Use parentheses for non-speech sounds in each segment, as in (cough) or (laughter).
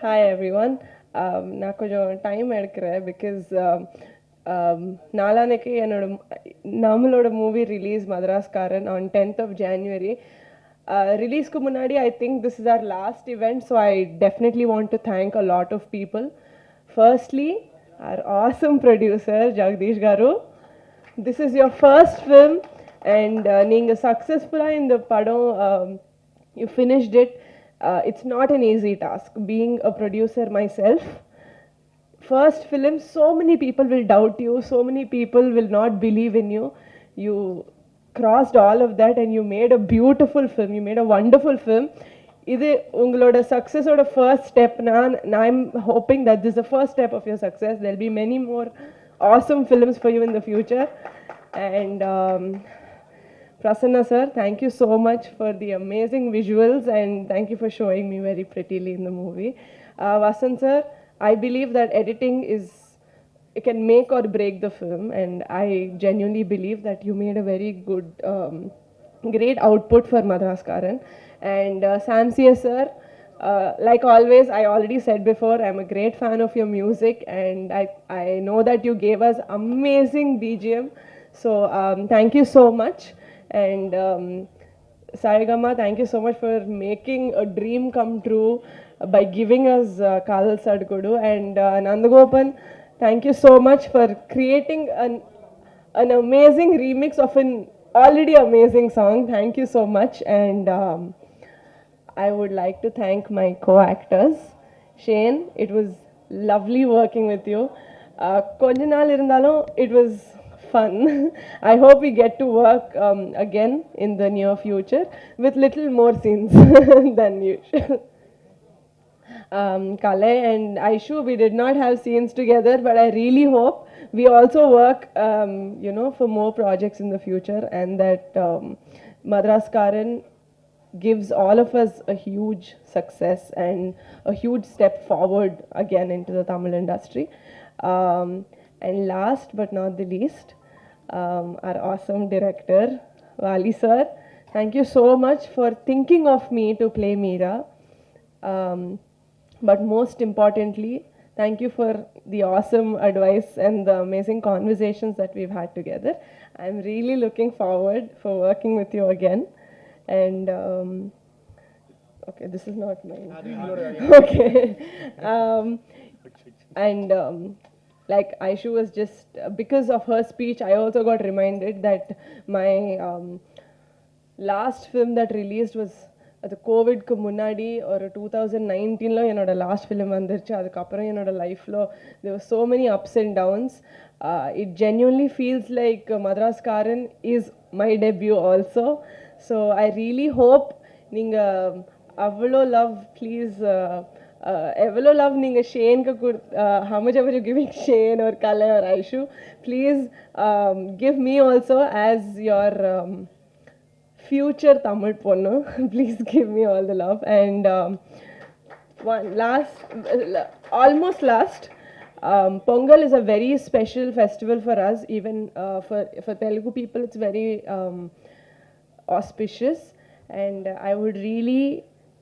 Hi every one நான் கொஞ்சம் time எடுக்கிறேன் பிகாஸ் நாளானைக்கு என்னோட நம்மளோட movie release Madraskaaran on tenth of January ரிலீஸ்க்கு முன்னாடி I think this is our last event so I definitely want to thank a lot of people firstly our awesome producer Jagadish garu this is your first film and நீங்கள் சக்ஸஸ்ஃபுல்லாக இந்த படம் you finished it it's not an easy task being a producer myself first film so many people will doubt you so many people will not believe in you you crossed all of that and you made a beautiful film you made a wonderful film இது உங்களோட சக்ஸஸோட first step நான் I'm hoping that this the first step of your success there'll be many more awesome films for you in the future and Prasanna sir, thank you so much for the amazing visuals and thank you for showing me very prettily in the movie. Uh, Vasant sir, I believe that editing is it can make or break the film, and I genuinely believe that you made a very good, um, great output for Madras Karan. And uh, Sam sir, uh, like always, I already said before, I'm a great fan of your music, and I I know that you gave us amazing BGM. So um, thank you so much, and. Um, Sarigama, thank you so much for making a dream come true by giving us uh, Kalal Sadgudu. And uh, Nandagopan, thank you so much for creating an, an amazing remix of an already amazing song. Thank you so much. And um, I would like to thank my co-actors. Shane, it was lovely working with you. Uh, கொஞ்ச நாள் இருந்தாலும் it was fun. (laughs) I hope we get to work um, again in the near future with little more scenes (laughs) than usual. Um, Kale and Aishu, we did not have scenes together, but I really hope we also work, um, you know, for more projects in the future, and that um, Madras Karan gives all of us a huge success and a huge step forward again into the Tamil industry. Um, and last but not the least, um, our awesome director, Wali sir. Thank you so much for thinking of me to play Meera. Um, but most importantly, thank you for the awesome advice and the amazing conversations that we've had together. I'm really looking forward for working with you again. And um, okay, this is not mine. (laughs) okay. Um, and um, like Aishu was just because of her speech, I also got reminded that my um, last film that released was அது கோவிட்க்கு முன்னாடி ஒரு two thousand நைன்டீனில் என்னோட last film வந்துருச்சு. அதுக்கப்புறம் என்னோட லைஃப்பில் there so many ups and downs it genuinely feels like Madraskaaran is my debut also so I really hope நீங்கள் அவ்வளோ லவ் ப்ளீஸ் எவ்வளோ லவ் நீங்கள் ஷேனுக்கு கொடு how much ever you giving Shane or Kale or Aishu, please um, give me also as your um, future Tamil பொண்ணு please give me all the love and um, one last almost last um, Pongal is a very special festival for us even uh, for for Telugu people it's very um, auspicious and I would really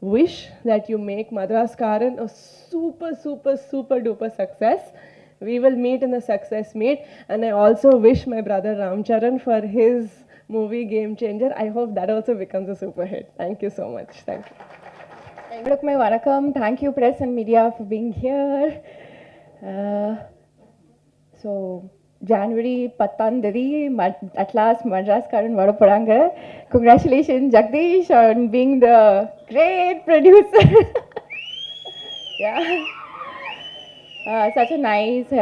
wish that you make Madras Karan a super, super, super duper success. We will meet in the success meet. And I also wish my brother Ramcharan for his movie Game Changer. I hope that also becomes a super hit. Thank you so much. Thank you. Look. My welcome. Thank you, press and media, for being here. Uh, so, January பத்தாம் தேதி at last மட்ராஸ்காரன் வர போகிறாங்க congratulation Jagadish on being the great producer yeah a nice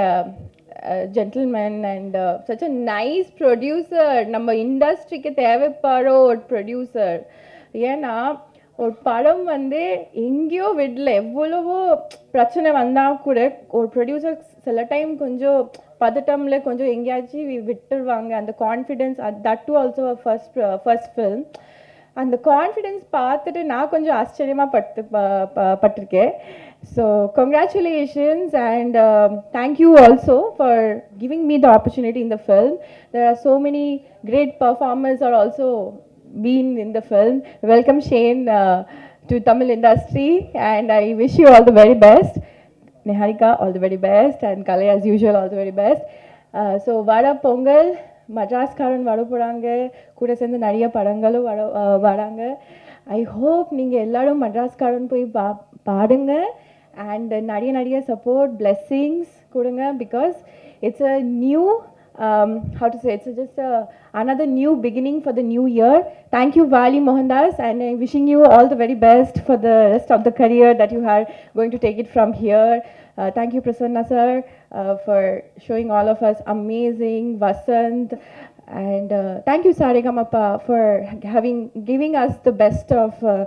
gentleman and such a nice producer நம்ம இண்டஸ்ட்ரிக்கு தேவைப்படுற ஒரு producer ஏன்னா ஒரு படம் வந்து எங்கேயோ விடல. எவ்வளவோ பிரச்சனை வந்தால் கூட ஒரு ப்ரொடியூசர் சில டைம் கொஞ்சம் பதட்டம்ல கொஞ்சம் எங்கேயாச்சும் விட்டுருவாங்க. அந்த confidence that too also first first film அந்த கான்ஃபிடென்ஸ் பார்த்துட்டு நான் கொஞ்சம் ஆச்சரியமாக பட்டு ப- பட்டிருக்கேன். So congratulations and thank you also for giving me the opportunity in the film there are so many great performers are also been in the film welcome Shane to Tamil industry and I wish you all the very best. Niharika, all the very best, and Kalai, as usual, all the very best. Uh, so, வர பொங்கல் மட்ராஸ்காரன் வர போகிறாங்க கூட சேர்ந்து நிறைய படங்களும் வர வராங்க I hope நீங்கள் எல்லோரும் மட்ராஸ்காரன் போய் பா பாடுங்க அண்ட் நிறைய நிறைய சப்போர்ட் பிளெஸ்ஸிங்ஸ் கொடுங்க because it's a new um, how to say it's just a, another new beginning for the new year thank you vali mohandas and i'm wishing you all the very best for the rest of the career that you are going to take it from here uh, thank you prasanna sir uh, for showing all of us amazing vasant and uh, thank you saregamappa for having giving us the best of uh,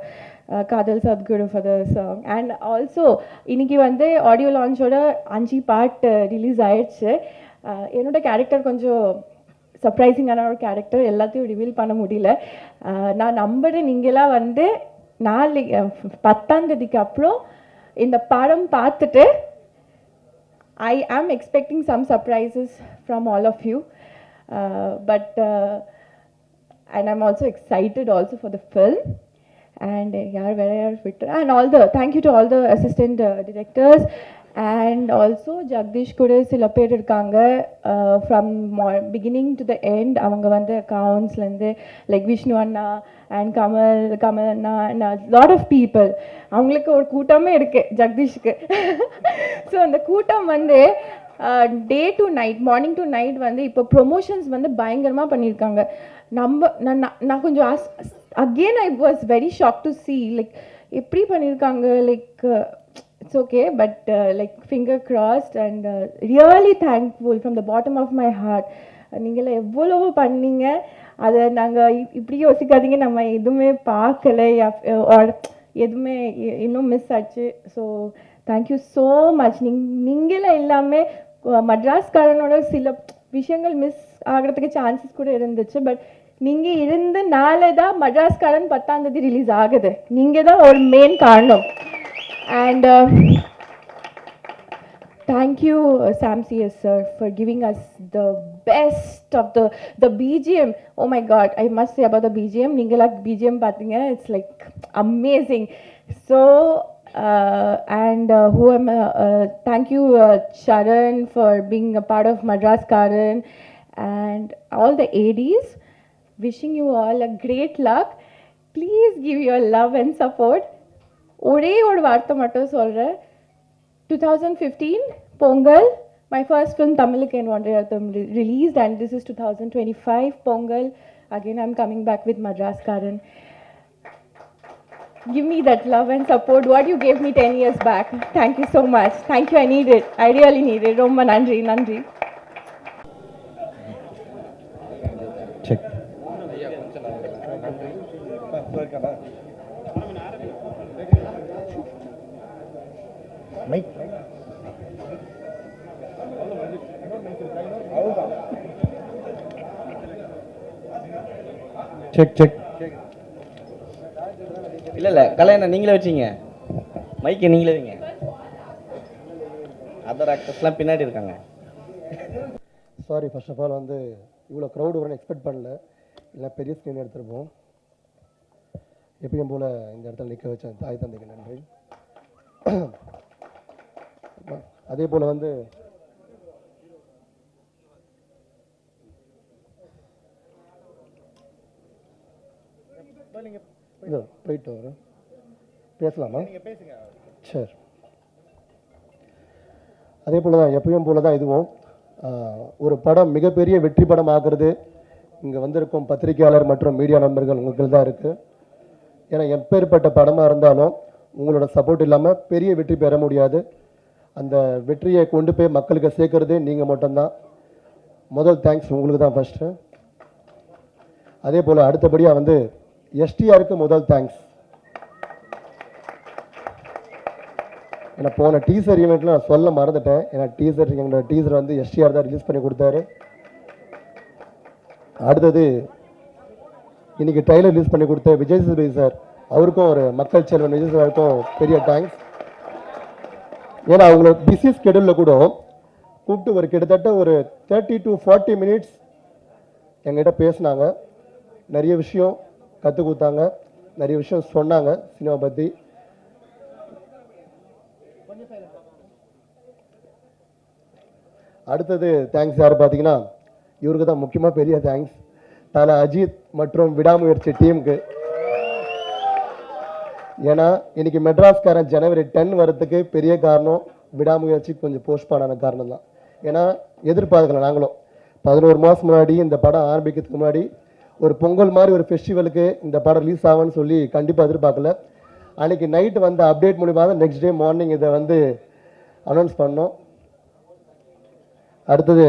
uh, காதல் Sadhguru for the song and also இன்னைக்கு வந்து audio லான்ச்சோட அஞ்சு part release ஆயிடுச்சு Uh, என்னோட character கொஞ்சம் சர்ப்ரைசிங்கான ஒரு character எல்லாத்தையும் reveal பண்ண முடியல நான் நம்புகிறேன் நீங்களாம் வந்து நாளை பத்தாந்தேதிக்கு அப்புறம் இந்த படம் பார்த்துட்டு I am expecting some surprises from all of you but and I'm also excited also for the film and யார் வேற யார் fit and all the thank you to all the assistant directors and also Jagadish கூட சில பேர் இருக்காங்க from beginning to the end அவங்க வந்து அக்கௌண்ட்ஸ்லேருந்து like Vishnu anna and Kamal Kamal anna and lot of people அவங்களுக்கு ஒரு கூட்டமே இருக்குது ஜெகதீஷ்க்கு ஸோ (laughs) அந்த கூட்டம் வந்து day to night morning to night வந்து இப்போ ப்ரொமோஷன்ஸ் வந்து பயங்கரமாக பண்ணியிருக்காங்க. நம்ம நான் நான் நான் கொஞ்சம் again I was very shock to see like எப்படி பண்ணியிருக்காங்க like it's okay but like finger crossed and really thankful from the bottom of my heart நீங்கள் எவ்வளவோ பண்ணீங்க. அதை நாங்கள் இப்படி யோசிக்காதீங்க. நம்ம எதுவுமே பார்க்கல. ஆர் எதுவுமே இன்னும் மிஸ் ஆச்சு. ஸோ தேங்க்யூ ஸோ மச் நீங் நீங்களே எல்லாமே மட்ராஸ்காரனோட சில விஷயங்கள் மிஸ் ஆகிறதுக்கு சான்சஸ் கூட இருந்துச்சு. பட் நீங்கள் இருந்தனால தான் மட்ராஸ்காரன் பத்தாம் தேதி ரிலீஸ் ஆகுது. நீங்கள் தான் ஒரு மெயின் காரணம். And uh, thank you, uh, Sam CS sir, for giving us the best of the the BGM. Oh my God, I must say about the BGM. Ningala BGM patinga, it's like amazing. So uh, and uh, who am uh, uh, thank you uh, Sharan for being a part of Madras Karan and all the ADs. Wishing you all a great luck. Please give your love and support. ஒரே ஒரு வார்த்தை மட்டும் சொல்கிறேன் 2015 Pongal, my first film Tamiluku and Vandrayatham re- released, and this is 2025 Pongal. Again, I'm coming back with Madras Karan. Give me that love and support what you gave me 10 years back. Thank you so much. Thank you. I need it. I really need it. Romma Nandri, Nandri. Check Mic check check இல்லை இல்லை. கல்யாணம் நீங்களே வச்சிங்க. மைக்கை நீங்களே வைங்க. Other ஆக்டர்ஸ்லாம் பின்னாடி இருக்காங்க. சாரி ஃபர்ஸ்ட் ஆஃப் ஆல் வந்து இவ்வளோ க்ரௌடு வரும்னு எக்ஸ்பெக்ட் பண்ணல. இல்லை பெரிய ஸ்க்ரீன் எடுத்திருப்போம். எப்பயும் போல் இந்த இடத்துல நிற்க வச்ச தாய் தந்தைக்கு நன்றி. அதே போல் வந்து போயிட்டு வரேன் பேசலாமா? சரி. அதே போல் தான் எப்பயும் போல தான் இதுவும். ஒரு படம் மிகப்பெரிய வெற்றி படம் ஆகிறது இங்கே வந்திருக்கும் பத்திரிகையாளர் மற்றும் மீடியா நண்பர்கள் உங்களுக்கு தான் இருக்குது ஏன்னா எப்பேற்பட்ட படமாக இருந்தாலும் உங்களோட சப்போர்ட் இல்லாமல் பெரிய வெற்றி பெற முடியாது. அந்த வெற்றியை கொண்டு போய் மக்களுக்கு சேர்க்கறதே நீங்கள் மட்டும்தான். முதல் தேங்க்ஸ் உங்களுக்கு தான் ஃபஸ்ட்டு அதே போல் அடுத்தபடியாக வந்து எஸ்டிஆருக்கு முதல் தேங்க்ஸ் ஏன்னா போன டீசர் ஈவெண்ட்டில் நான் சொல்ல மறந்துட்டேன். ஏன்னா டீசர் எங்களோட டீசர் வந்து எஸ்டிஆர் தான் ரிலீஸ் பண்ணி கொடுத்தாரு. அடுத்தது இன்றைக்கி ட்ரைலர் ரிலீஸ் பண்ணி கொடுத்த விஜய் சேதுபதி சார் அவருக்கும் ஒரு மக்கள் செல்வன் விஜய் சாருக்கும் பெரிய தேங்க்ஸ் ஏன்னா அவங்களோட பிஸி ஸ்கெடியூலில் கூட கூப்பிட்டு ஒரு கிட்டத்தட்ட ஒரு தேர்ட்டி டு ஃபார்ட்டி மினிட்ஸ் எங்கிட்ட பேசினாங்க. நிறைய விஷயம் கற்றுக் கொடுத்தாங்க. நிறைய விஷயம் சொன்னாங்க சினிமா பற்றி அடுத்தது தேங்க்ஸ் யார் பார்த்தீங்கன்னா இவருக்கு தான் முக்கியமாக பெரிய தேங்க்ஸ் தலை அஜித் மற்றும் விடாமுயற்சி டீமுக்கு ஏன்னா இன்னைக்கு மெட்ராஸ்காரன் ஜனவரி டென் வரத்துக்கு பெரிய காரணம் விடாமுயற்சி கொஞ்சம் போஸ்ட்பானான காரணம் தான். ஏன்னா எதிர்பார்க்கல நாங்களும். பதினோரு மாதம் முன்னாடி இந்த படம் ஆரம்பிக்கிறதுக்கு முன்னாடி ஒரு பொங்கல் மாதிரி ஒரு ஃபெஸ்டிவலுக்கு இந்த படம் ரிலீஸ் ஆகும்னு சொல்லி கண்டிப்பாக எதிர்பார்க்கல. அன்றைக்கி நைட் வந்த அப்டேட் மூலிமா தான் நெக்ஸ்ட் டே மார்னிங் இதை வந்து அனௌன்ஸ் பண்ணோம். அடுத்தது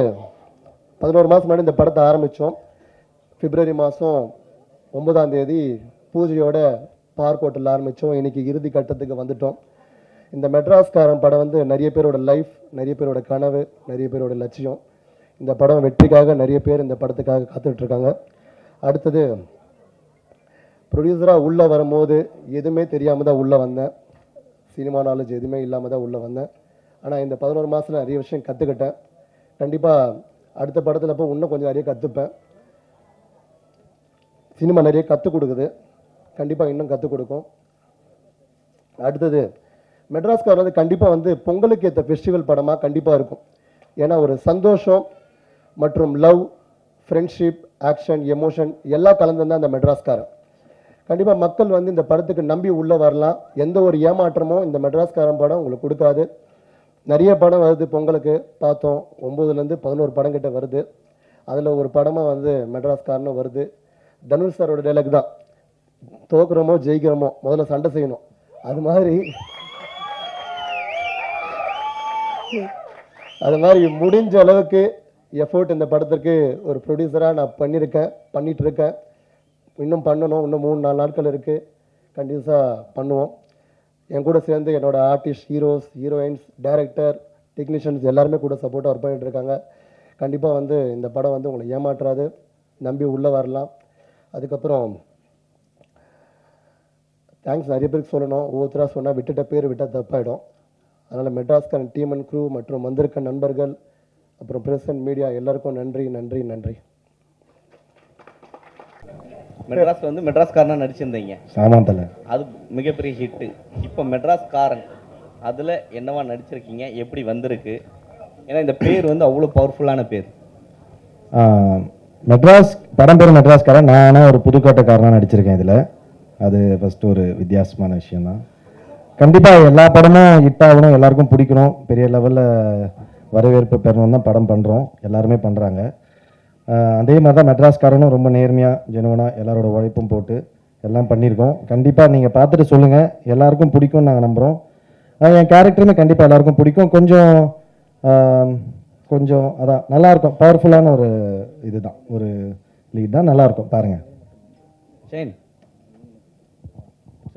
பதினோரு மாதம் முன்னாடி இந்த படத்தை ஆரம்பித்தோம் பிப்ரவரி மாதம் ஒன்பதாம் தேதி பூஜையோட பார்க் ஹோட்டலில் ஆரம்பித்தோம். இன்னைக்கு இறுதி கட்டத்துக்கு வந்துட்டோம். இந்த மெட்ராஸ்காரன் படம் வந்து நிறைய பேரோட லைஃப் நிறைய பேரோட கனவு நிறைய பேரோட லட்சியம். இந்த படம் வெற்றிக்காக நிறைய பேர் இந்த படத்துக்காக காத்துட்ருக்காங்க. அடுத்தது ப்ரொடியூசராக உள்ளே வரும்போது எதுவுமே தெரியாமல் தான் உள்ளே வந்தேன். சினிமா நாலேஜ் எதுவுமே இல்லாமல் தான் உள்ளே வந்தேன். ஆனால் இந்த பதினோரு மாதத்தில் நிறைய விஷயம் கற்றுக்கிட்டேன் கண்டிப்பாக அடுத்த படத்தில் போய் இன்னும் கொஞ்சம் நிறைய கற்றுப்பேன் சினிமா நிறைய கற்றுக் கொடுக்குது. கண்டிப்பாக இன்னும் கற்றுக் கொடுக்கும். அடுத்தது மெட்ராஸ்கார் வந்து கண்டிப்பாக வந்து பொங்கலுக்கு ஏற்ற ஃபெஸ்டிவல் படமாக கண்டிப்பாக இருக்கும். ஏன்னா ஒரு சந்தோஷம் மற்றும் லவ் ஃப்ரெண்ட்ஷிப் ஆக்ஷன் எமோஷன் எல்லாம் கலந்து தான் அந்த மெட்ராஸ்காரன் கண்டிப்பாக மக்கள் வந்து இந்த படத்துக்கு நம்பி உள்ளே வரலாம். எந்த ஒரு ஏமாற்றமும் இந்த மெட்ராஸ்காரன் படம் உங்களுக்கு கொடுக்காது. நிறைய படம் வருது பொங்கலுக்கு. பார்த்தோம் ஒம்போதுலேருந்து பதினோரு படம் கிட்ட வருது. அதில் ஒரு படமாக வந்து மெட்ராஸ்காரனும் வருது. தனுஷ் சாரோட டைலாக் தான். தோக்குறோமோ ஜெயிக்கிறோமோ முதல்ல சண்டை செய்யணும். அது மாதிரி அது மாதிரி முடிஞ்ச அளவுக்கு எஃபோர்ட் இந்த படத்திற்கு ஒரு ப்ரொடியூசராக நான் பண்ணியிருக்கேன் பண்ணிகிட்ருக்கேன் இருக்கேன் இன்னும் பண்ணணும் இன்னும் மூணு நாலு நாட்கள் இருக்குது கண்டிப்பாக பண்ணுவோம். என் கூட சேர்ந்து என்னோடய artist heroes heroines director technicians எல்லாருமே கூட சப்போர்ட்டாக ஒர்க் பண்ணிகிட்டு இருக்காங்க கண்டிப்பாக வந்து இந்த படம் வந்து உங்களை ஏமாற்றாது. நம்பி உள்ளே வரலாம். அதுக்கப்புறம் தேங்க்ஸ் நிறைய பேருக்கு சொல்லணும். ஒவ்வொருத்தராக சொன்னால் விட்டுட்ட பேர் விட்டால் தப்பாயிடும். அதனால் மெட்ராஸ்காரன் டீம் அண்ட் க்ரூ மற்றும் வந்திருக்க நண்பர்கள் அப்புறம் பிரஸ் அண்ட் மீடியா எல்லாருக்கும் நன்றி நன்றி நன்றி. மெட்ராஸ் வந்து மெட்ராஸ்காரனா நடிச்சிருந்தீங்க. ஆமாம் தலை. அது மிகப்பெரிய ஹிட்டு இப்போ மெட்ராஸ்காரன். அதில் என்னவா நடிச்சிருக்கீங்க? எப்படி வந்திருக்கு? ஏன்னா இந்த பேர் வந்து அவ்வளோ பவர்ஃபுல்லான பேர். மெட்ராஸ் படம் பேர் மெட்ராஸ்காரன். நான் ஆனால் ஒரு புதுக்கோட்டைக்காரனாக நடிச்சிருக்கேன் இதில். அது ஃபஸ்ட்டு ஒரு வித்தியாசமான விஷயந்தான் கண்டிப்பாக எல்லா படமும் ஹிட் ஆகணும் எல்லாருக்கும் பிடிக்கணும். பெரிய லெவலில் வரவேற்பு பெறணும் தான் படம் பண்ணுறோம் எல்லாருமே பண்ணுறாங்க அதே மாதிரி தான் மெட்ராஸ்காரனும் ரொம்ப நேர்மையாக ஜெனுவனாக எல்லாரோட உழைப்பும் போட்டு எல்லாம் பண்ணியிருக்கோம். கண்டிப்பாக நீங்கள் பார்த்துட்டு சொல்லுங்கள் எல்லாருக்கும் பிடிக்கும்னு நாங்கள் நம்புகிறோம் என் கேரக்டருமே கண்டிப்பாக எல்லாருக்கும் பிடிக்கும். கொஞ்சம் கொஞ்சம் அதான் நல்லாயிருக்கும். பவர்ஃபுல்லான ஒரு இதுதான். ஒரு லீட் தான். நல்லாயிருக்கும். பாருங்கள் சரி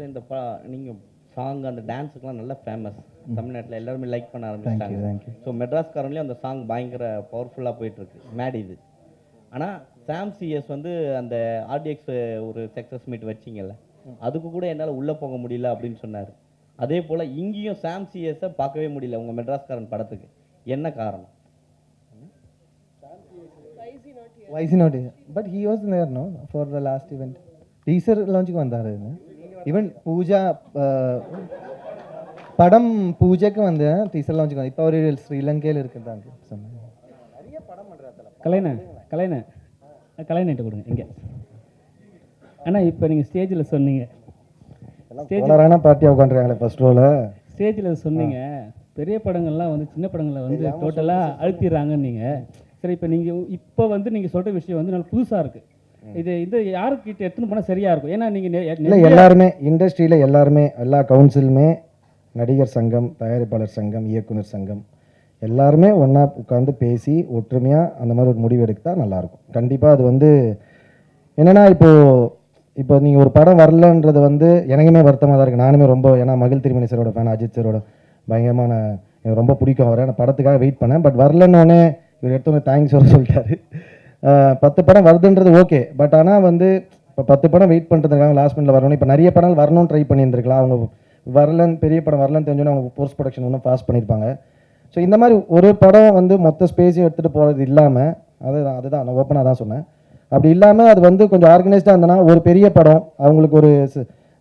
ஸோ இந்த ப நீங்கள் சாங் அந்த டான்ஸுக்குலாம் நல்லா ஃபேமஸ் தமிழ்நாட்டில் எல்லாருமே லைக் பண்ண ஆரம்பிச்சிட்டாங்க. ஸோ மெட்ராஸ்காரன்லேயும் அந்த சாங் பயங்கர பவர்ஃபுல்லாக போயிட்டுருக்கு. மேட் இது. ஆனால் சாம் சிஎஸ் வந்து அந்த ஆர்டிஎக்ஸ் ஒரு சக்ஸஸ் மீட் வச்சிங்கல்ல அதுக்கு கூட என்னால் உள்ளே போக முடியல அப்படின்னு சொன்னார். அதே போல் இங்கேயும் சாம் சிஎஸை பார்க்கவே முடியல உங்கள் மெட்ராஸ்காரன் படத்துக்கு. என்ன காரணம்? Why is he not here? But he was there, no, for the last event. Even Pooja uh, படம் பூஜைக்கு வந்து டீசர் லான்ச்சுக்கு வந்து இப்போ அவர் ஸ்ரீலங்கையில் இருக்கிறதாங்க. சொன்னாங்க கலைண்ணே கலைண்ணே கலைஞர்கிட்ட கொடுங்க இங்கே. அண்ணா இப்போ நீங்கள் ஸ்டேஜில் சொன்னீங்க. போலரான பார்ட்டியாக உட்காந்துருக்காங்களே ஃபர்ஸ்ட் ரோவில் ஸ்டேஜில் சொன்னீங்க. பெரிய படங்கள்லாம் வந்து சின்ன படங்களை வந்து டோட்டலாக அழுத்திடுறாங்கன்னு நீங்கள் சரி இப்போ நீங்கள் இப்போ வந்து நீங்கள் சொல்கிற விஷயம் வந்து நல்ல புதுசாக இருக்குது இது இது யாருக்கிட்ட எடுத்துன்னு போனால் சரியாக இருக்கும்? ஏன்னா இல்லை நீங்கள் எல்லாருமே இண்டஸ்ட்ரியில் எல்லாருமே எல்லா கவுன்சிலுமே நடிகர் சங்கம் தயாரிப்பாளர் சங்கம் இயக்குனர் சங்கம் எல்லாருமே ஒன்றா உட்காந்து பேசி ஒற்றுமையாக அந்த மாதிரி ஒரு முடிவு எடுத்தா நல்லாயிருக்கும் கண்டிப்பாக அது வந்து என்னென்னா இப்போது இப்போ நீங்கள் ஒரு படம் வரலன்றது வந்து எனக்குமே வருத்தமாக தான் இருக்குது நானுமே ரொம்ப ஏன்னா மகிழ் திருமணி சாரோட ஃபேன் அஜித் சாரோட பயங்கரமான எனக்கு ரொம்ப பிடிக்கும் அவரை. நான் படத்துக்காக வெயிட் பண்ணேன். பட் வரலன்னொடனே இவர் எடுத்தோன்னே தேங்க்ஸ் வர சொல்லிட்டாரு. பத்து படம் வருதுன்றது ஓகே பட் ஆனால் வந்து இப்போ பத்து படம் வெயிட் பண்ணுறதுக்காக லாஸ்ட் மினிட்ல வரணும். இப்போ நிறைய படம் வரணும்னு ட்ரை பண்ணியிருந்திருக்கலாம். அவங்க வரலன்னு பெரிய படம் வரலன்னு தெரிஞ்சோன்னு அவங்க போஸ்ட் ப்ரொடக்ஷன் ஒன்றும் ஃபாஸ்ட் பண்ணியிருப்பாங்க. ஸோ இந்த மாதிரி ஒரு படம் வந்து மொத்த ஸ்பேஸையும் எடுத்துகிட்டு போகிறது இல்லாமல் அதுதான் அதுதான் நான் ஓப்பனாக தான் சொன்னேன். அப்படி இல்லாமல் அது வந்து கொஞ்சம் ஆர்கனைஸ்டாக இருந்தனா ஒரு பெரிய படம் அவங்களுக்கு ஒரு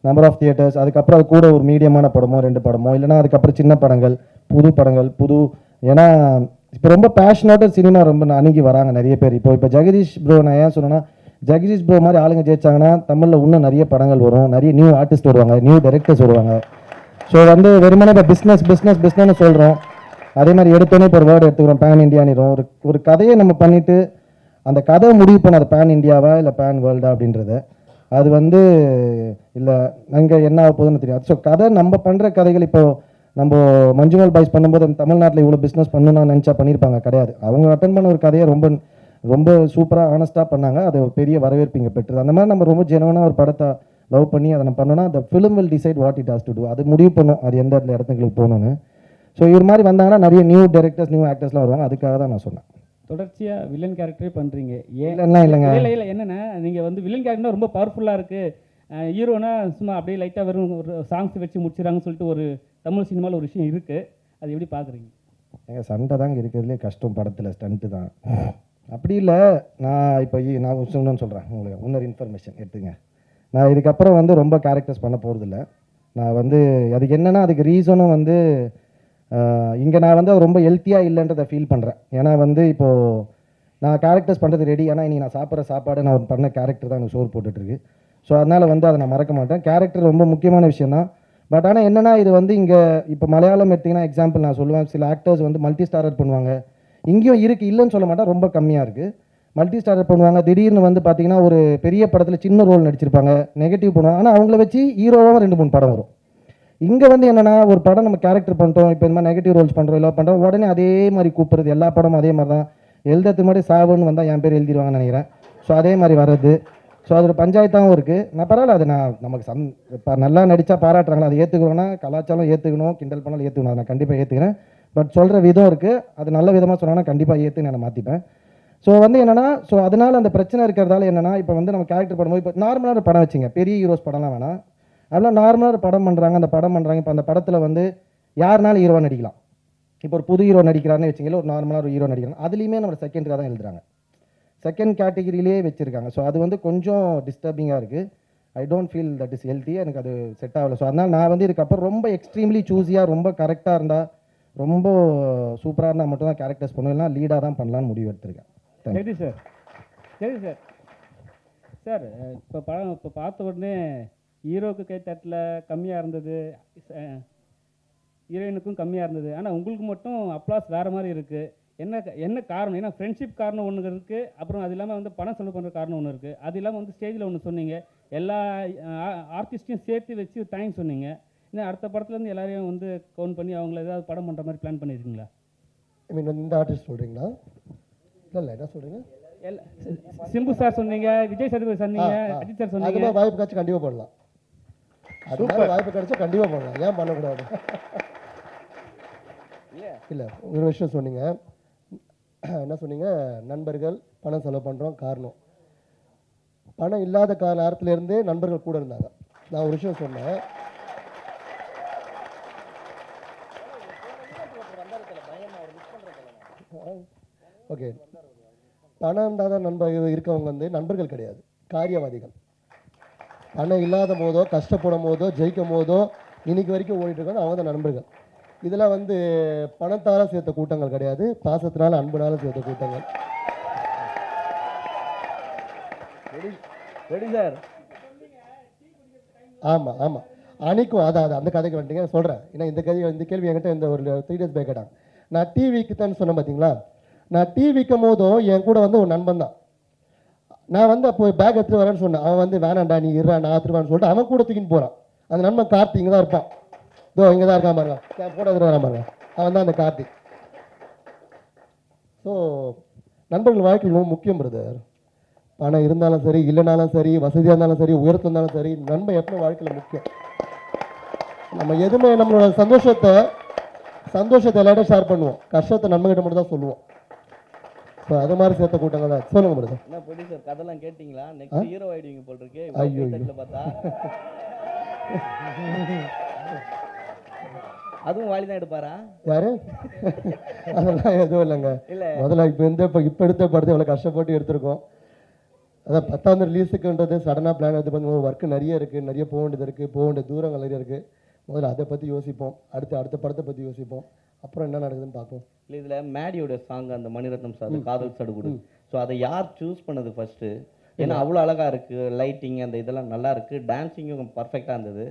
நம்பர் ஆஃப் தியேட்டர்ஸ் அதுக்கப்புறம் அது கூட ஒரு மீடியமான படமோ ரெண்டு படமோ இல்லைனா அதுக்கப்புறம் சின்ன படங்கள் புது படங்கள் புது ஏன்னா இப்போ ரொம்ப பேஷனோட சினிமா ரொம்ப அணுகி வராங்க நிறைய பேர். இப்போ இப்போ ஜெகதீஷ் ப்ரோ நான் ஏன் சொன்னேன்னா ஜெகதீஷ் ப்ரோ மாதிரி ஆளுங்க ஜெயிச்சாங்கன்னா தமிழில் இன்னும் நிறைய படங்கள் வரும். நிறைய நியூ ஆர்டிஸ்ட் வருவாங்க நியூ டைரக்டர்ஸ் வருவாங்க. ஸோ வந்து வெறுமனே இப்போ பிஸ்னஸ் பிஸ்னஸ் பிஸ்னஸ்னு சொல்கிறோம் அதே மாதிரி எடுத்தோன்னே இப்போ ஒரு வேர்டு எடுத்துக்கிறோம் பேன் இந்தியானிரும் ஒரு ஒரு கதையை நம்ம பண்ணிவிட்டு அந்த கதை முடிவு பண்ண அது பேன் இந்தியாவா இல்லை பேன் வேர்ல்டா அப்படின்றத. அது வந்து இல்லை அங்கே என்ன ஆக போகுதுன்னு தெரியாது. ஸோ கதை நம்ம பண்ணுற கதைகள் இப்போது நம்ம மஞ்சுமல் பாய்ஸ் பண்ணும்போது தமிழ்நாட்டில் இவ்வளோ பிஸ்னஸ் பண்ணணும்னு நினச்சா பண்ணியிருப்பாங்க கிடையாது. அவங்க அட்டன் பண்ண ஒரு கதையை ரொம்ப ரொம்ப சூப்பராக ஆனஸ்ட்டாக பண்ணாங்க. அது பெரிய வரவேற்பு இங்கே பெற்றது. அந்த மாதிரி நம்ம ரொம்ப ஜெனுவனாக ஒரு படத்தை லவ் பண்ணி அதை நம்ம பண்ணோம்னா அந்த film will decide what it has to do அது முடிவு பண்ணும் அது எந்த இடத்துல இடத்துங்களுக்கு போகணும்னு. ஸோ இவர் மாதிரி வந்தாங்கன்னா நிறைய நியூ டேரக்டர்ஸ் நியூ ஆக்டர்ஸ்லாம் வருவாங்க. அதுக்காக தான் நான் சொன்னேன். தொடர்ச்சியா வில்லன் கேரக்டரே பண்றீங்க. ஏன்? இல்லைன்னா இல்லைங்க. இல்ல இல்ல என்னன்னா? நீங்க வந்து வில்லன் கேரக்டர் ரொம்ப பவர்ஃபுல்லா இருக்கு. ஹீரோனா சும்மா அப்படியே லைட்டா வெறும் ஒரு சாங்ஸ் வச்சு முடிச்சிடறாங்கன்னு சொல்லிட்டு ஒரு தமிழ் சினிமாவில் ஒரு விஷயம் இருக்குது அது எப்படி பார்க்குறீங்க எங்கள் சண்டை தாங்க இருக்கிறதுலே கஷ்டம் படத்தில் ஸ்டண்ட்டு தான். அப்படி இல்லை நான் இப்போ நான் சொன்னு சொல்கிறேன் உங்களுக்கு. இன்னொரு இன்ஃபர்மேஷன் எடுத்துங்க. நான் இதுக்கப்புறம் வந்து ரொம்ப கேரக்டர்ஸ் பண்ண போகிறதில்ல நான் வந்து அதுக்கு என்னென்னா அதுக்கு ரீசனும் வந்து இங்கே நான் வந்து ரொம்ப ஹெல்த்தியாக இல்லைன்றதை ஃபீல் பண்ணுறேன் ஏன்னா வந்து இப்போது நான் கேரக்டர்ஸ் பண்ணுறது ரெடி ஏன்னா இன்றைக்கி நான் சாப்பிட்ற சாப்பாடு நான் பண்ண கேரக்டர் தான் எனக்கு சோறு போட்டுட்ருக்கு ஸோ அதனால் வந்து அதை நான் மறக்க மாட்டேன். கேரக்டர் ரொம்ப முக்கியமான விஷயம் தான் பட் ஆனால் என்னென்னா இது வந்து இங்கே இப்போ மலையாளம் எடுத்திங்கன்னா எக்ஸாம்பிள் நான் சொல்லுவேன். சில ஆக்டர்ஸ் வந்து மல்டி ஸ்டாரர் பண்ணுவாங்க. இங்கேயும் இருக்குது இல்லைன்னு சொல்ல மாட்டேன். ரொம்ப கம்மியாக இருக்குது மல்டி ஸ்டாரர் பண்ணுவாங்க. திடீர்னு வந்து பார்த்தீங்கன்னா ஒரு பெரிய படத்தில் சின்ன ரோல் நடிச்சிருப்பாங்க. நெகட்டிவ் பண்ணுவாங்க. ஆனால் அவங்கள வச்சு ஹீரோவாக ரெண்டு மூணு படம் வரும். இங்கே வந்து என்னென்னா ஒரு படம் நம்ம கேரக்டர் பண்ணுறோம் இப்போ இந்த மாதிரி நெகட்டிவ் ரோல்ஸ் பண்ணுறோம் இல்லை பண்ணுறோம் உடனே அதே மாதிரி கூப்பிடுறது. எல்லா படமும் அதே மாதிரி தான். எழுதுறதுக்கு முன்னாடி சாவுன்னு வந்தால் என் பேர் எழுதிடுவாங்கன்னு நினைக்கிறேன். ஸோ அதே மாதிரி வர்றது. ஸோ அது ஒரு பஞ்சாயத்தாகவும் இருக்குது நான் பரவாயில்ல அது நான் நமக்கு சந் இப்போ நல்லா நடித்தா பாராட்டுறாங்களா அதை ஏற்றுக்கணும்னா கலாச்சாரம் ஏற்றுக்கணும் கிண்டல் பண்ணாலும் ஏற்றுக்கணும் அதை நான் கண்டிப்பாக ஏற்றுக்கிறேன் பட் சொல்கிற விதம் இருக்குது அது நல்ல விதமாக சொன்னால் கண்டிப்பாக ஏற்று நான் மாற்றிப்பேன் ஸோ வந்து என்னென்னா ஸோ அதனால் அந்த பிரச்சனை இருக்கிறதால என்னென்னா இப்போ வந்து நம்ம கேரக்டர் பண்ணும்போது இப்போ நார்மலாக ஒரு படம் வச்சுங்க. பெரிய ஹீரோஸ் படம்லாம் வேணாம். அதெல்லாம் நார்மலாக ஒரு படம் பண்ணுறாங்க அந்த படம் பண்ணுறாங்க இப்போ அந்த படத்தில் வந்து யாருனாலும் ஹீரோ நடிக்கலாம். இப்போ ஒரு புது ஹீரோ நடிக்கிறாருன்னு வச்சுங்களேன் ஒரு நார்மலாக ஒரு ஹீரோ நடிக்கிறாங்க. அதுலேயுமே நம்ம செகண்டரியாக தான் எழுதுறாங்க. செகண்ட் கேட்டகிரிலேயே வச்சுருக்காங்க. ஸோ அது வந்து கொஞ்சம் டிஸ்டர்பிங்காக இருக்குது I don't feel that is healthy எனக்கு அது செட் ஆகலை. ஸோ அதனால் நான் வந்து இதுக்கப்புறம் ரொம்ப எக்ஸ்ட்ரீம்லி சூஸியாக ரொம்ப கரெக்டாக இருந்தால் ரொம்ப சூப்பராக இருந்தால் மட்டும் தான் கேரக்டர்ஸ் பண்ணுவேன். லீடாக தான் பண்ணலான்னு முடிவு எடுத்திருக்கேன். சரி சார் சரி சார் சார் இப்போ படம் இப்போ பார்த்த உடனே ஹீரோக்கு கை தட்டில் கம்மியாக இருந்தது. ஹீரோயினுக்கும் கம்மியாக இருந்தது. ஆனால் உங்களுக்கு மட்டும் அப்ளாஸ் வேறு மாதிரி இருக்குது என்ன க- என்ன காரணம்? ஏன்னா ஃப்ரெண்ட்ஷிப் காரணம் ஒன்று இருக்குது அப்புறம் அது இல்லாமல் வந்து பணம் செலவு பண்ணுற காரணம் ஒன்று இருக்குது அது இல்லாமல் வந்து ஸ்டேஜில் ஒன்று சொன்னீங்க. எல்லா ஆர்டிஸ்ட்டையும் சேர்த்து வச்சு தேங்க்ஸ் சொன்னீங்க. இன்னும் அடுத்த படத்துலேருந்து எல்லாரையும் வந்து கவுண்ட் பண்ணி அவங்கள ஏதாவது படம் பண்ணுற மாதிரி பிளான் பண்ணியிருக்கீங்களா ஐ மீன் இந்த ஆர்டிஸ்ட் சொல்கிறீங்களா இல்லை இல்லை என்ன சொல்கிறீங்க எல்லா சிம்பு சார் சொன்னீங்க விஜய் சேதுபதி சொன்னீங்க அஜித் சார் சொன்னீங்க. வாய்ப்பு கிடைச்சா கண்டிப்பாக பண்ணலாம் அது வாய்ப்பு கிடைச்சா கண்டிப்பாக பண்ணலாம் ஏன் பண்ணக்கூடாது? இல்லை ஒரு விஷயம் சொன்னீங்க. (clears throat) என்ன சொன்னீங்க? நண்பர்கள் பணம் செலவு பண்ணுறோம் காரணம். பணம் இல்லாத கா நேரத்துலேருந்தே நண்பர்கள் கூட இருந்தாங்க. நான் ஒரு விஷயம் சொன்னேன். ஓகே. பணம் இல்லாத நண்பர்கள் இருக்கவங்க வந்து நண்பர்கள் கிடையாது. காரியவாதிகள். பணம் இல்லாத போதோ கஷ்டப்படும் போதோ ஜெயிக்கும் போதோ இன்னைக்கு வரைக்கும் ஓடிட்டு இருக்காங்க அவங்க தான் நண்பர்கள். இதெல்லாம் வந்து பணத்தால சேர்த்த கூட்டங்கள் கிடையாது. பாசத்தினால அன்புனால சேர்த்த கூட்டங்கள். சார். ஆமாம் ஆமாம் அன்னைக்கும் அதான் அந்த கதைக்கு வந்துட்டீங்க. சொல்கிறேன் ஏன்னா இந்த கதை இந்த கேள்வி என்கிட்ட இந்த ஒரு த்ரீ டேஸ் பேக் கேட்டாங்க நான் டீ விற்குத்தேன்னு சொன்னேன் பார்த்தீங்களா நான் டீ விற்கும் போதும் என் கூட வந்து ஒரு நண்பன் தான். நான் வந்து அப்போ பேக் எடுத்துட்டு வரேன்னு சொன்னேன். அவன் வந்து வேணாண்டா நீ இருடா நான் எடுத்துருவான்னு சொல்லிட்டு அவன் கூட தூக்கின்னு போகிறான் அந்த நண்பன் கார்த்தி இங்கே தான் இருப்பான். இதோ இங்கே தான் இருக்கான் பாருங்க. நான் போட்டோ எடுத்துட்டு வரேன் பாருங்க. அவன் தான் அந்த கார்த்திக் ஸோ நண்பர்கள் வாழ்க்கையில் ரொம்ப முக்கியம் பிரதர் பணம் இருந்தாலும் சரி இல்லைனாலும் சரி வசதியாக இருந்தாலும் சரி உயரத்து இருந்தாலும் சரி நண்பன் எப்பவும் வாழ்க்கையில் முக்கியம். நம்ம எதுவுமே நம்மளோட சந்தோஷத்தை சந்தோஷத்தை எல்லார்ட்டும் ஷேர் பண்ணுவோம். கஷ்டத்தை நண்பகிட்ட மட்டும் தான் சொல்லுவோம். ஸோ அது மாதிரி சேர்த்த கூட்டங்க தான். சொல்லுங்க பிரதர் என்ன ப்ரொடியூசர் கதைலாம் கேட்டிங்களா? நெக்ஸ்ட் ஹீரோ ஆயிடுவீங்க போல் இருக்கு. ஐயோ, பார்த்தா. (laughs) அதுவும் வாலி தான் எடுப்பாரா? யாரு? அதெல்லாம் எதுவும் இல்லைங்க. இல்ல. முதல்ல இப்போ இந்த இப்போ இப்போ எடுத்த படத்தை எவ்வளோ கஷ்டப்பட்டு எடுத்திருக்கோம். அதான் பத்தாம் ரிலீஸுக்குன்றது சடனாக பிளான் எடுத்து பண்ணும்போது ஒர்க்கு நிறைய இருக்குது நிறைய போக வேண்டியது இருக்குது போக வேண்டிய தூரங்கள் நிறைய இருக்குது முதல்ல அதை பற்றி யோசிப்போம். அடுத்து அடுத்த படத்தை பற்றி யோசிப்போம். அப்புறம் என்ன நடக்குதுன்னு பார்ப்போம். இல்லை இதில் மேடியோட சாங் அந்த மணிரத்னம் சார் காதல் சடுகுடு. ஸோ அதை யார் சூஸ் பண்ணது ஃபர்ஸ்ட்டு ஏன்னா அவ்வளோ அழகா இருக்கு லைட்டிங் அந்த இதெல்லாம் நல்லா இருக்கு. டான்ஸிங்கும் பர்ஃபெக்டாக இருந்தது.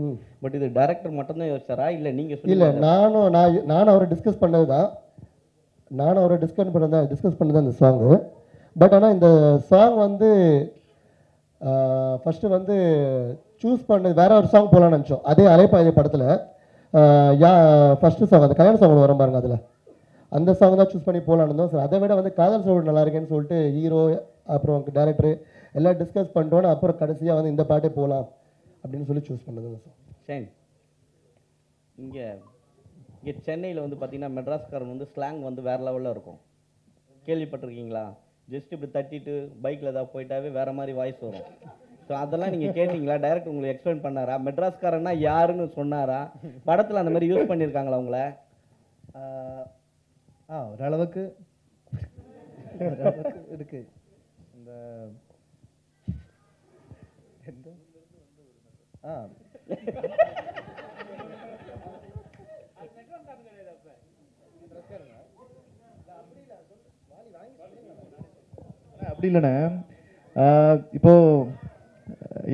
பட் இது டைரக்டர் மட்டும்தான் யோசிச்சாரா? இல்லை நீங்கள் இல்லை நானும் நான் நானும் அவரை டிஸ்கஸ் பண்ணது தான் நானும் அவரை டிஸ்கஸ் பண்ணது தான் டிஸ்கஸ் பண்ணது அந்த சாங்கு பட் ஆனால் இந்த சாங் வந்து ஃபஸ்ட்டு வந்து சூஸ் பண்ணது வேற ஒரு சாங் போகலான்னு நினச்சோம். அதே அலைப்பாயுதே படத்தில் யா ஃபஸ்ட்டு சாங் அந்த கல்யாண சாங் வரும் பாருங்க அதில். அந்த சாங் தான் சூஸ் பண்ணி போகலான்னு இருந்தோம். சார் அதை விட வந்து காதல் சோடு நல்லா இருக்கேன்னு சொல்லிட்டு ஹீரோ அப்புறம் டேரக்டர் எல்லாம் டிஸ்கஸ் பண்ணிட்டோன்னு அப்புறம் கடைசியாக வந்து இந்த பாட்டே போகலாம் அப்படின்னு சொல்லி சூஸ் பண்ணது அந்த சாங் சரி இங்கே இங்கே சென்னையில் வந்து பார்த்தீங்கன்னா மெட்ராஸ்காரன் வந்து ஸ்லாங் வந்து வேற லெவலில் இருக்கும். கேள்விப்பட்டிருக்கீங்களா? ஜஸ்ட் இப்படி தட்டிட்டு பைக்கில் ஏதாவது போயிட்டாவே வேற மாதிரி வாய்ஸ் வரும். ஸோ அதெல்லாம் நீங்கள் கேட்டிங்களா? டைரக்ட் உங்களுக்கு எக்ஸ்பிளைன் பண்ணாரா? மெட்ராஸ்காரன்னா யாருன்னு சொன்னாரா? படத்தில் அந்த மாதிரி யூஸ் பண்ணியிருக்காங்களா உங்களை? ஆ ஓரளவுக்கு. ஓரளவுக்கு இருக்கு. இந்த எந்த ஆ. அப்படி இல்லைண்ணே. இப்போ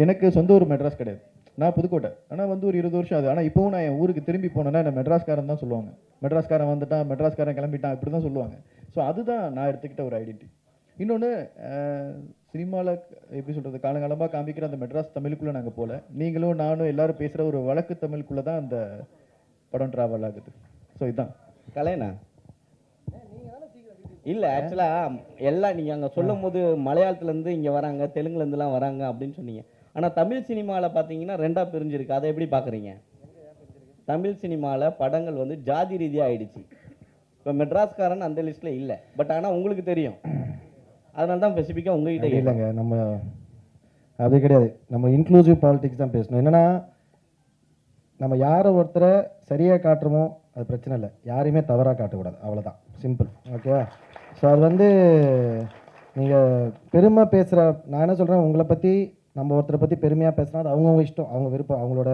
எனக்கு சொந்த ஊர் மெட்ராஸ் கிடையாது. நான் புதுக்கோட்டை. ஆனால் வந்து ஒரு இருபது வருஷம் ஆகுது. ஆனால் இப்போவும் நான் என் ஊருக்கு திரும்பி போனேன்னா என்ன மெட்ராஸ்காரன் தான் சொல்லுவாங்க. மெட்ராஸ்காரன் வந்துட்டான் மெட்ராஸ்காரன் கிளம்பிட்டான் இப்படி தான் சொல்லுவாங்க. ஸோ அதுதான் நான் எடுத்துக்கிட்ட ஒரு ஐடென்டி இன்னொன்று சினிமாவில் எப்படி சொல்கிறது காலங்காலமாக காமிக்கிற அந்த மெட்ராஸ் தமிழுக்குள்ளே நாங்கள் போகல நீங்களும் நானும் எல்லாரும் பேசுகிற ஒரு வழக்கு தமிழுக்குள்ளே தான் அந்த படம் ட்ராவல் ஆகுது. ஸோ இதுதான் கலைனா இல்லை ஆக்சுவலாக எல்லாம் நீங்கள் அங்கே சொல்லும் போது மலையாளத்துலேருந்து இங்கே வராங்க தெலுங்குலேருந்துலாம் வராங்க அப்படின்னு சொன்னீங்க. ஆனால் தமிழ் சினிமாவில் பார்த்தீங்கன்னா ரெண்டாக பிரிஞ்சிருக்கு. அதை எப்படி பார்க்குறீங்க தமிழ் சினிமாவில் படங்கள் வந்து ஜாதி ரீதியாக ஆயிடுச்சு. இப்போ மெட்ராஸ்காரன் அந்த லிஸ்ட்டில் இல்லை. பட் ஆனால் உங்களுக்கு தெரியும். அதனால தான் ஸ்பெசிஃபிக்காக உங்ககிட்ட. இல்லைங்க நம்ம அது கிடையாது. நம்ம இன்க்ளூசிவ் பாலிடிக்ஸ் தான் பேசணும். என்னன்னா நம்ம யாரை ஒருத்தரை சரியாக காட்டுறோமோ அது பிரச்சனை இல்லை. யாரையுமே தவறாக காட்டக்கூடாது. அவ்வளோதான் சிம்பிள் ஓகேவா ஸோ அது வந்து நீங்கள் பெருமை பேசுகிற நான் என்ன சொல்கிறேன் உங்களை பற்றி நம்ம ஒருத்தரை பற்றி பெருமையாக பேசுனா அது அவங்கவுங்க இஷ்டம். அவங்க விருப்பம். அவங்களோட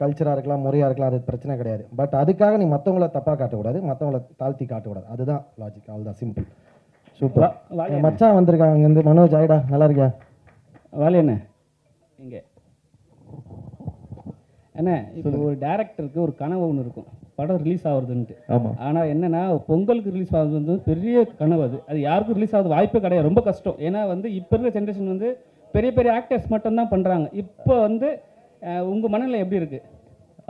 கல்ச்சராக இருக்கலாம் முறையாக இருக்கலாம் அது பிரச்சனை கிடையாது. பட் அதுக்காக நீ மற்றவங்கள தப்பாக காட்டக்கூடாது. மற்றவங்கள தாழ்த்தி காட்டக்கூடாது. அதுதான் லாஜிக் அவ்வளோதான் சிம்பிள் சூப்பர். வா- வாங்க என் மச்சான் வந்திருக்காங்க இங்கேருந்து மனோஜ் ஆயிடா. நல்லா இருக்கியா? வேலை என்ன? இங்கே. என்ன இப்போ ஒரு டேரக்டருக்கு ஒரு கனவு ஒன்று இருக்கும். படம் ரிலீஸ் ஆகுறதுன்ட்டு. ஆமாம் ஆனால் என்னன்னா பொங்கலுக்கு ரிலீஸ் ஆகுது வந்து பெரிய கனவு அது. அது யாருக்கும் ரிலீஸ் ஆகுது வாய்ப்பே கிடையாது. ரொம்ப கஷ்டம். ஏன்னா வந்து இப்போ இருக்கிற ஜென்ரேஷன் வந்து பெரிய பெரிய ஆக்டர்ஸ் மட்டும்தான் பண்ணுறாங்க இப்போ வந்து உங்கள் மனநிலை எப்படி இருக்குது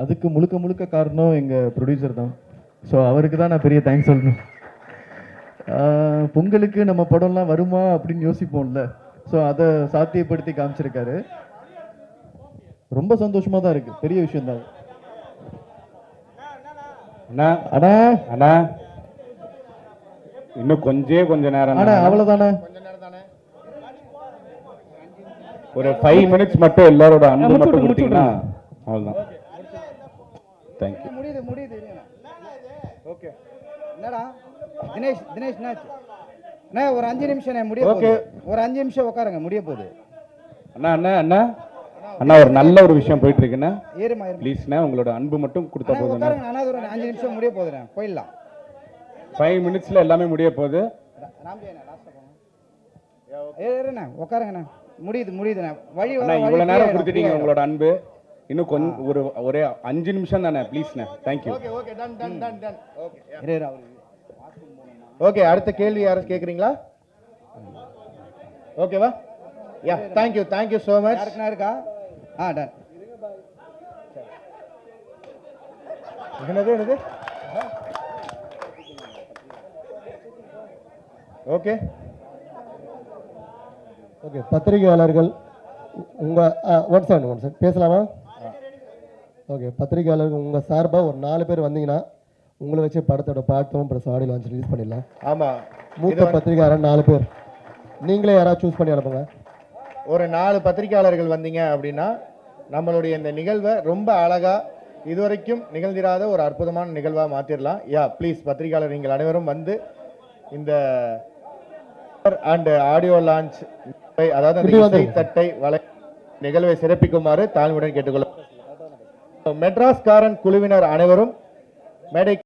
அதுக்கு முழுக்க முழுக்க காரணம் எங்கள் ப்ரொடியூசர் தான். ஸோ அவருக்கு தான் நான் பெரிய தேங்க்ஸ் சொல்லணும். பொங்கலுக்கு நம்ம படம்லாம் வருமா அப்படின்னு யோசிப்போம்ல. ஸோ அதை சாத்தியப்படுத்தி காமிச்சிருக்காரு. ரொம்ப சந்தோஷமா தான் இருக்கு. பெரிய விஷயம் தான். அண்ணா அண்ணா. அண்ணா. இன்னும் கொஞ்சே கொஞ்ச நேரம் அண்ணா அவ்வளோதானே ஒரு ஃபைவ் மினிட்ஸ் மட்டும் எல்லாரோட அன்பு மட்டும் கொடுத்தீங்கன்னா அவ்வளோதான் தேங்க்யூ முடியுது முடியுது ஓகே. என்னடா? தினேஷ் தினேஷ் அண்ணா ஒரு அஞ்சு நிமிஷம் முடிய. போகுது. ஒரு அஞ்சு நிமிஷம் உட்காருங்க முடிய போகுது. அண்ணா அண்ணா அண்ணா. அண்ணா ஒரு நல்ல ஒரு விஷயம் போயிட்டு இருக்குண்ணா ஏறுமா ப்ளீஸ்ண்ணா உங்களோட அன்பு மட்டும் கொடுத்தா உட்காருங்க அண்ணா ஒரு அஞ்சு நிமிஷம் முடிய போகுதுண்ணே போயிடலாம். ஃபைவ் மினிட்ஸ்ல எல்லாமே முடிய போகுது. ஏறுண்ணா உட்காருங்கண்ணா முடியுது முடியுதுண்ணா வழி வர அண்ணா வழி இவ்வளோ நேரம் கொடுத்துட்டீங்க. உங்களோட அன்பு. இன்னும் கொஞ்சம் ஒரு ஒரே அஞ்சு நிமிஷம் தானே ப்ளீஸ்ண்ணே தேங்க்யூ இரு, இரு, அவரு. ஓகே அடுத்த கேள்வி யாரும் கேக்குறீங்களா? ஓகேவா yeah thank you thank you so much இருக்கா? ஆ டன் என்னது என்னது? ஓகே ஓகே பத்திரிகையாளர்கள் உங்கள் ஒன் செகண்ட் ஒன் செகண்ட் பேசலாமா? ஓகே பத்திரிகையாளர்கள் உங்கள் சார்பாக ஒரு நாலு பேர் வந்தீங்கன்னா உங்களை வச்சு படத்தோட பாட்டும் ப்ளஸ் ஆடியோ லான்ச் ரிலீஸ் பண்ணிடலாம். ஆமா. மூத்த பத்திரிகையாளர் நாலு பேர். நீங்களே யாராவது சூஸ் பண்ணி அனுப்புங்க. ஒரு நாலு பத்திரிக்கையாளர்கள் வந்தீங்க அப்படின்னா நம்மளுடைய இந்த நிகழ்வை ரொம்ப அழகா இதுவரைக்கும் நிகழ்ந்திராத ஒரு அற்புதமான நிகழ்வா மாத்திரலாம். யா ப்ளீஸ் பத்திரிகையாளர் நீங்கள் அனைவரும் வந்து இந்த அண்ட் ஆடியோ லான்ச் அதாவது அந்த இசை. தட்டை வளை நிகழ்வை சிறப்பிக்குமாறு தாழ்மையுடன் கேட்டுக்கொள்ள மெட்ராஸ்காரன் குழுவினர் அனைவரும் மேடை